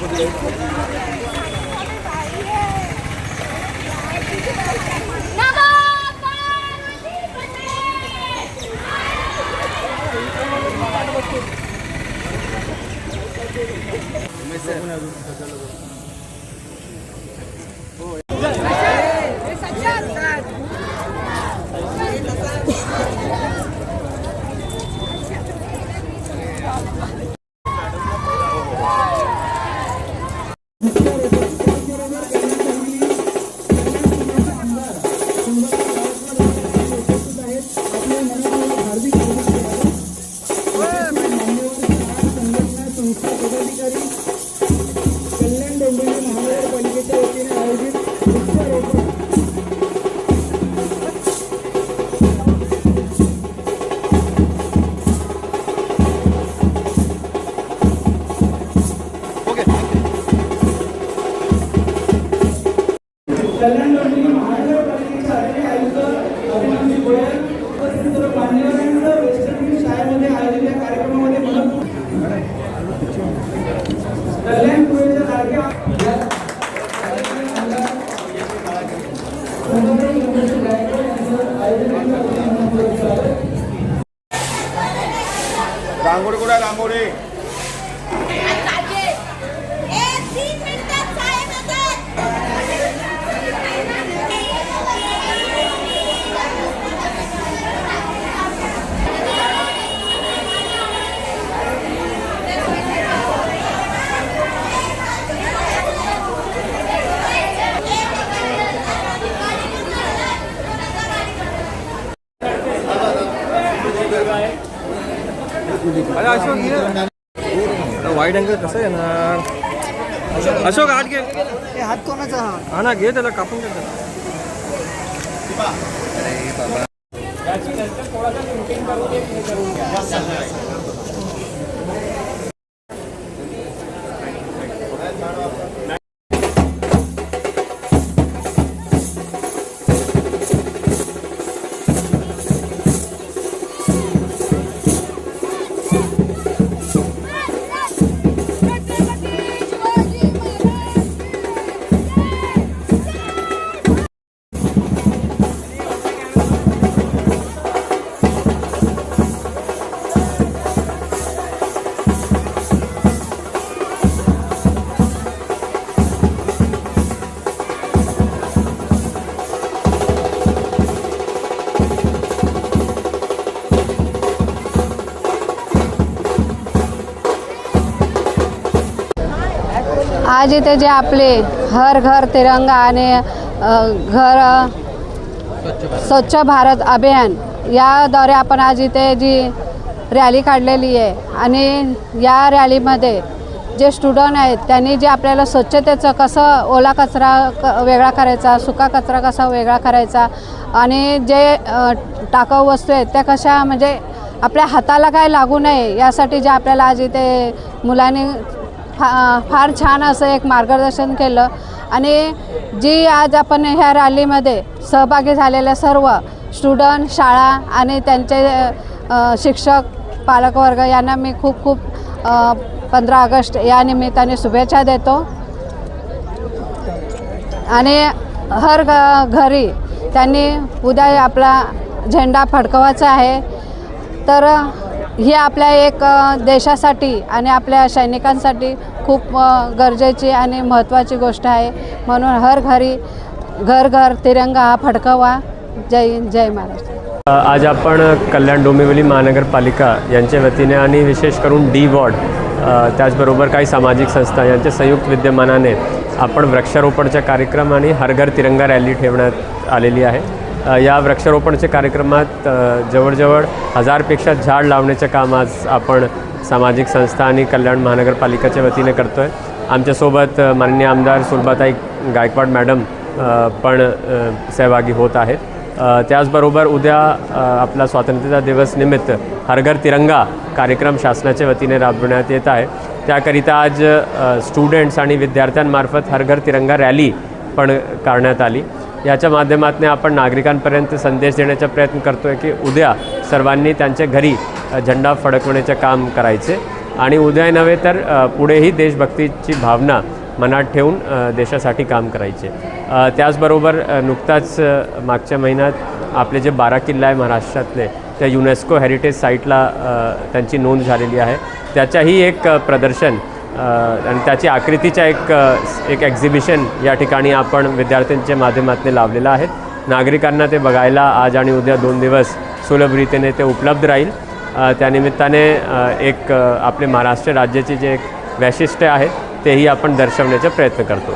Gracias. कल्याण अरे अशोक ये वाईट अँगल कसं ना? अशोक हाथ घे हात कोणाचा हाँ हा ना घे त्याला कापून घे आज इथे जे आपले हर घर तिरंगा आणि घर स्वच्छ भारत अभियान याद्वारे आपण आज इथे जी रॅली काढलेली आहे आणि या रॅलीमध्ये जे स्टुडंट आहेत त्यांनी जे आपल्याला स्वच्छतेचं कसं ओला कचरा क वेगळा करायचा सुका कचरा कसा वेगळा करायचा आणि जे टाकाऊ वस्तू आहेत त्या कशा म्हणजे आपल्या हाताला काय लागू नये यासाठी जे आपल्याला आज इथे मुलांनी फा फार छान असं एक मार्गदर्शन केलं. आणि जी आज आपण ह्या रॅलीमध्ये सहभागी झालेल्या सर्व स्टुडंट शाळा आणि त्यांचे शिक्षक पालकवर्ग यांना मी खूप खूप पंधरा ऑगस्ट या निमित्ताने शुभेच्छा देतो. आणि हर घ घरी त्यांनी उद्या आपला झेंडा फडकवायचा आहे. तर ही आपल्या एक देशासाठी आणि आपल्या सैनिकांसाठी खूप गरजेची आणि महत्त्वाची गोष्ट आहे. म्हणून हर घरी घर घर तिरंगा हा फडकवा. जय जय महाराष्ट्र आज आपण कल्याण डोंबिवली महानगरपालिका यांच्या वतीने आणि विशेष करून डी वॉर्ड त्याचबरोबर काही सामाजिक संस्था यांच्या संयुक्त विद्यमानाने आपण वृक्षारोपणचा कार्यक्रम आणि हर घर तिरंगा रॅली ठेवण्यात आलेली आहे. या वृक्षारोपणच्या कार्यक्रमात जवळजवळ हजारपेक्षा झाड लावण्याचं काम आज आपण सामाजिक संस्था आणि कल्याण महानगरपालिकेच्या वतीने करतो आहे आमच्यासोबत माननीय आमदार सुलभाताई गायकवाड मॅडम पण सहभागी होत आहेत. त्याचबरोबर उद्या आपला स्वातंत्र्य दिवस निमित्त हरघर तिरंगा कार्यक्रम शासनाच्या वतीने राबवण्यात येत आहे. त्याकरिता आज स्टुडंट्स आणि विद्यार्थ्यांमार्फत हरघर तिरंगा रॅली पण करण्यात आली. याच्या माध्यमातून आपण नागरिकांपर्यंत संदेश देण्याचा प्रयत्न करतो आहे की उद्या सर्वांनी त्यांच्या घरी झेंडा फडकवण्याचे काम करायचे. आणि उद्या नव्हे तर पुढेही देशभक्तीची भावना मनात ठेवून देशासाठी काम करायचे. त्याचबरोबर नुकताच मागच्या महिन्यात आपले जे बारा किल्ला आहे महाराष्ट्रातले त्या युनेस्को हेरिटेज साईटला त्यांची नोंद झालेली आहे. त्याच्याही एक प्रदर्शन आणि त्याची आकृतीच्या एक एक एक्झिबिशन या ठिकाणी आपण विद्यार्थ्यांच्या माध्यमातून लावलेलं आहे. नागरिकांना ते बघायला आज आणि उद्या दोन दिवस सुलभरीतीने ते उपलब्ध राहील. त्यानिमित्ताने एक आपले महाराष्ट्र राज्याचे जे एक वैशिष्ट्य आहे तेही आपण दर्शवण्याचा प्रयत्न करतो.